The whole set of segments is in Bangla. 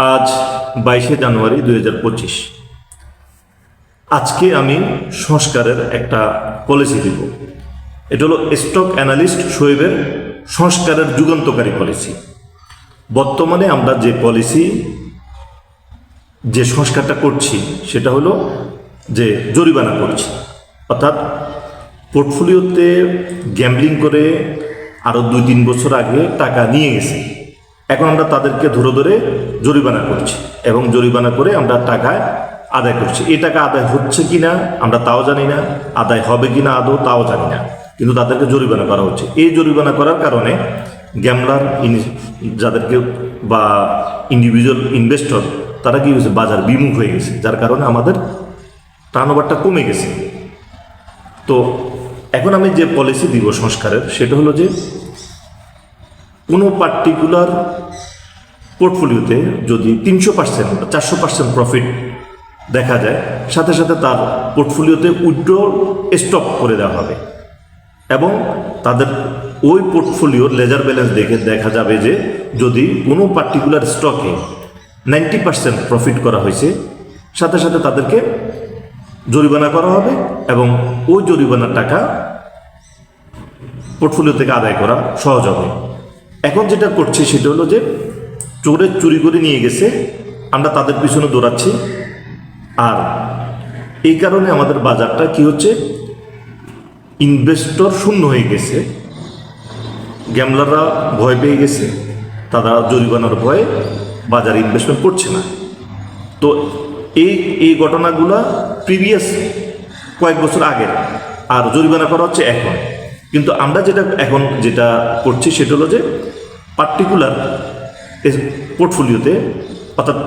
আজ বাইশে জানুয়ারি দুই হাজার পঁচিশ। আজকে আমি সংস্কারের একটা পলিসি দিব। এটা হলো স্টক অ্যানালিস্ট শোয়েবের সংস্কারের যুগান্তকারী পলিসি বর্তমানে আমরা যে পলিসি যে সংস্কারটা করছি, সেটা হলো যে জরিমানা করছি। অর্থাৎ পোর্টফোলিওতে গ্যাম্বলিং করে আরও দুই তিন বছর আগে টাকা নিয়ে গেছে। এখন আমরা তাদেরকে ধরে ধরে জরিমানা করছি এবং জরিমানা করে আমরা টাকা আদায় করছি। এই টাকা আদায় হচ্ছে কি না আমরা তাও জানি না, আদায় হবে কি না আদৌ তাও জানি না। কিন্তু তাদেরকে জরিমানা করা হচ্ছে। এই জরিমানা করার কারণে গ্যামলার যাদেরকে বা ইন্ডিভিজুয়াল ইনভেস্টর তারা কি হয়েছে? বাজার বিমুখ হয়ে গেছে। যার কারণে আমাদের টার্নওভারটা কমে গেছে। তো এখন আমি যে পলিসি দিব সংস্কারের, সেটা হলো যে কোনো পার্টিকুলার পোর্টফোলিওতে যদি তিনশো পার্সেন্ট বা চারশো পার্সেন্ট প্রফিট দেখা যায়, সাথে সাথে তার পোর্টফোলিওতে উইড্রো স্টপ করে দেওয়া হবে। এবং তাদের ওই পোর্টফোলিওর লেজার ব্যালেন্স দেখে দেখা যাবে যে যদি কোনো পার্টিকুলার স্টকে নাইনটি পার্সেন্ট প্রফিট করা হয়েছে, সাথে সাথে তাদেরকে জরিমানা করা হবে এবং ওই জরিমানার টাকা পোর্টফোলিও থেকে আদায় করা সহজ হবে। এখন যেটা করছি সেটা হলো যে চোরে চুরি করে নিয়ে গেছে, আমরা তাদের পিছনে দৌড়াচ্ছি। আর এই কারণে আমাদের বাজারটা কি হচ্ছে ইনভেস্টর শূন্য হয়ে গেছে। গ্যামলাররা ভয় পেয়ে গেছে, তারা জরিমানার ভয়ে বাজারে ইনভেস্টমেন্ট করছে না। তো এই এই ঘটনাগুলো প্রিভিয়াস কয়েক বছর আগের, আর জরিমানা করা হচ্ছে এখন। কিন্তু আমরা যেটা এখন যেটা করছি সেটা হলো যে পার্টিকুলার পোর্টফোলিওতে অর্থাৎ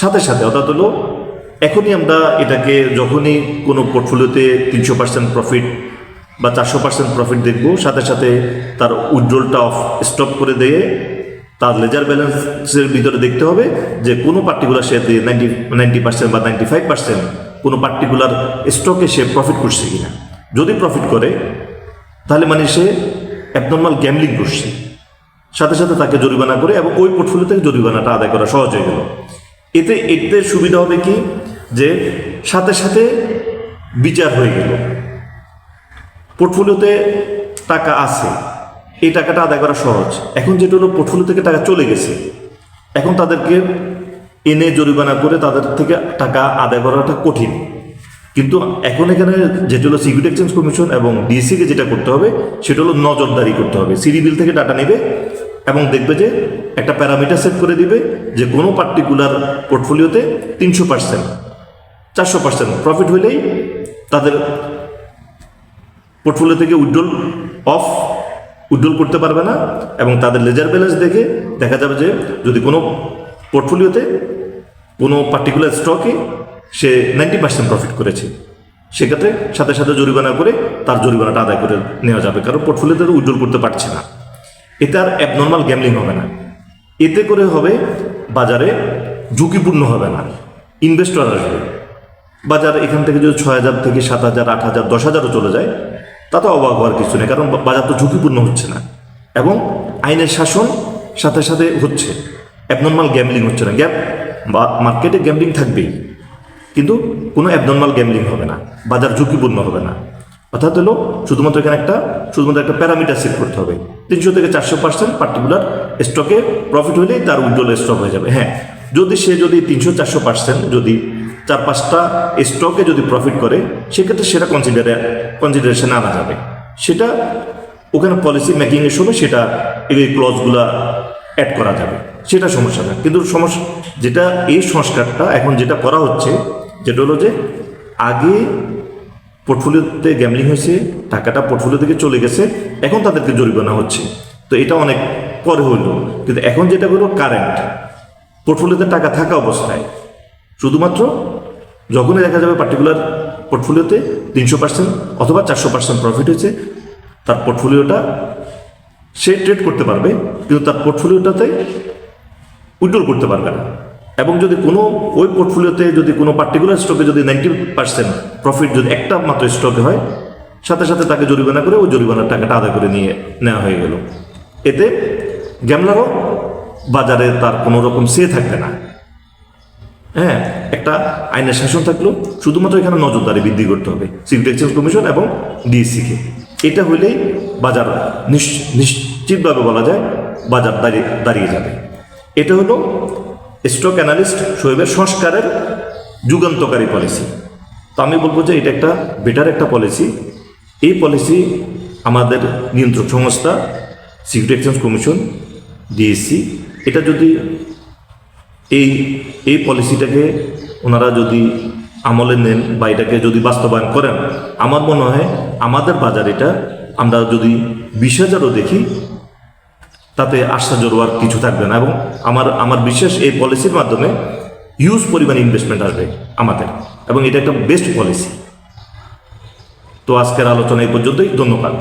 সাথে সাথে, অর্থাৎ হলো এখনই আমরা এটাকে যখনই কোনো পোর্টফোলিওতে তিনশো পার্সেন্ট প্রফিট বা চারশো পার্সেন্ট প্রফিট দেখব, সাথে সাথে তার উজ্জ্বলটা অফ স্টপ করে দিয়ে তার লেজার ব্যালেন্সের ভিতরে দেখতে হবে যে কোনো পার্টিকুলার শেয়ারে নাইনটি নাইনটি পার্সেন্ট বা নাইনটি ফাইভ পার্সেন্ট কোনো পার্টিকুলার স্টকে সে প্রফিট করছে কিনা। যদি প্রফিট করে তাহলে মানে সে অ্যাবনর্মাল গ্যামলিং করছে। সাথে সাথে তাকে জরিমানা করে এবং ওই পোর্টফোলিও থেকে জরিমানাটা আদায় করা সহজ হয়ে গেল। এতে এতে সুবিধা হবে কি? যে সাথে সাথে বিচার হয়ে গেল। পোর্টফোলিওতে টাকা আছে। এই টাকাটা আদায় করা সহজ। এখন যেটা হলো পোর্টফোলিও থেকে টাকা চলে গেছে। এখন তাদেরকে এনে জরিমানা করে তাদের থেকে টাকা আদায় করাটা কঠিন। কিন্তু এখন এখানে যেটা হলো সিকিউরিটি এক্সচেঞ্জ কমিশন এবং ডিএসিকে যেটা করতে হবে, সেটা হলো নজরদারি করতে হবে। সিডি বিল থেকে ডাটা নেবে এবং দেখবে যে একটা প্যারামিটার সেট করে দিবে যে কোনো পার্টিকুলার পোর্টফোলিওতে তিনশো পার্সেন্ট চারশো পার্সেন্ট প্রফিট হইলেই তাদের পোর্টফোলিও থেকে উইড্রোল অফ উইড্রোল করতে পারবে না এবং তাদের লেজার ব্যালেন্স দেখে দেখা যাবে যে যদি কোনো পোর্টফোলিওতে কোনো পার্টিকুলার স্টকে সে নাইনটি পার্সেন্ট প্রফিট করেছে। সেক্ষেত্রে সাথে সাথে জরিমানা করে তার জরিমানাটা আদায় করে নেওয়া যাবে, কারণ পোর্টফোলিওতে উজ্জ্বল করতে পারছে না। এতে আর অ্যাবনর্মাল গ্যামলিং হবে না। এতে করে হবে বাজারে ঝুঁকিপূর্ণ হবে না। ইনভেস্টর আসবে। বাজার এখান থেকে যদি ছয় হাজার থেকে সাত হাজার, আট হাজার, দশ হাজারও চলে যায় তাতে অবাক হওয়ার কিছু নেই, কারণ বাজার তো ঝুঁকিপূর্ণ হচ্ছে না। এবং আইনের শাসন সাথে সাথে হচ্ছে। অ্যাবনর্মাল গ্যামলিং হচ্ছে না। গ্যাপ মার্কেটে গ্যামলিং থাকবেই। কিন্তু কোনো অ্যাবনর্মাল গ্যামলিং হবে না, বাজার ঝুঁকিপূর্ণ হবে না। অর্থাৎ হলো শুধুমাত্র এখানে একটা, শুধুমাত্র একটা প্যারামিটার সেট করতে হবে। তিনশো থেকে চারশো পার্সেন্ট পার্টিকুলার স্টকে প্রফিট হলেই তার উজ্জ্বল স্টক হয়ে যাবে। হ্যাঁ যদি সে যদি তিনশো চারশো পার্সেন্ট যদি চার পাঁচটা স্টকে যদি প্রফিট করে, সেক্ষেত্রে সেটা কনসিডারে কনসিডারেশনে আনা যাবে। সেটা ওখানে পলিসি মেকিংয়ের সময় সেটা এই ক্লজগুলা অ্যাড করা যাবে। সেটা সমস্যা না। কিন্তু সমস্যা, যেটা এই সংস্কারটা এখন যেটা করা হচ্ছে যেটা হলো যে আগে পোর্টফোলিওতে গ্যামলিং হয়েছে, টাকাটা পোর্টফোলিও থেকে চলে গেছে, এখন তাদেরকে জরিমানা হচ্ছে। তো এটা অনেক পরে হইল কিন্তু এখন যেটা হলো কারেন্ট পোর্টফোলিওতে টাকা থাকা অবস্থায়, শুধুমাত্র যখনই দেখা যাবে পার্টিকুলার পোর্টফোলিওতে তিনশো পার্সেন্ট অথবা চারশো পার্সেন্ট প্রফিট হয়েছে, তার পোর্টফোলিওটা সে ট্রেড করতে পারবে, কিন্তু তার পোর্টফোলিওটাতে উইড্রোল করতে পারবে না। এবং যদি কোনো ওই পোর্টফোলিওতে যদি কোনো পার্টিকুলার স্টকে যদি নাইনটি পার্সেন্ট প্রফিট যদি একটা মাত্র স্টকে হয়, সাথে সাথে তাকে জরিমানা করে ওই জরিমানার টাকাটা আদায় করে নিয়ে নেওয়া হয়ে গেল। এতে গ্যামলারও বাজারে তার কোনো রকম সে থাকবে না। হ্যাঁ একটা আইনের শাসন থাকলেও শুধুমাত্র এখানে নজরদারি বৃদ্ধি করতে হবে, সিভিল এক্সচেঞ্জ কমিশন এবং ডিএসসিকে এটা হইলেই বাজার নিশ- নিশ্চিতভাবে বলা যায় বাজার দাঁড়িয়ে দাঁড়িয়ে যাবে। এটা হলো স্টক অ্যানালিস্ট শোয়েবের সংস্কারের যুগান্তকারী পলিসি তো আমি বলব যে এটা একটা বেটার একটা পলিসি এই পলিসি আমাদের নিয়ন্ত্রক সংস্থা সিকিউরিটি এক্সচেঞ্জ কমিশন ডিএসসি এটা যদি এই এই পলিসিটাকে ওনারা যদি আমলে নেন বা এটাকে যদি বাস্তবায়ন করেন, আমার মনে হয় আমাদের বাজার এটা আমরা যদি বিশ হাজারও দেখি তাতে আশ্চর্য হওয়ার কিছু থাকবে না এবং আমার আমার বিশেষ এই পলিসির মাধ্যমে হিউজ পরিমাণ ইনভেস্টমেন্ট আসবে আমাদের এবং এটা একটা বেস্ট পলিসি তো আজকের আলোচনা এই পর্যন্তই, ধন্যবাদ।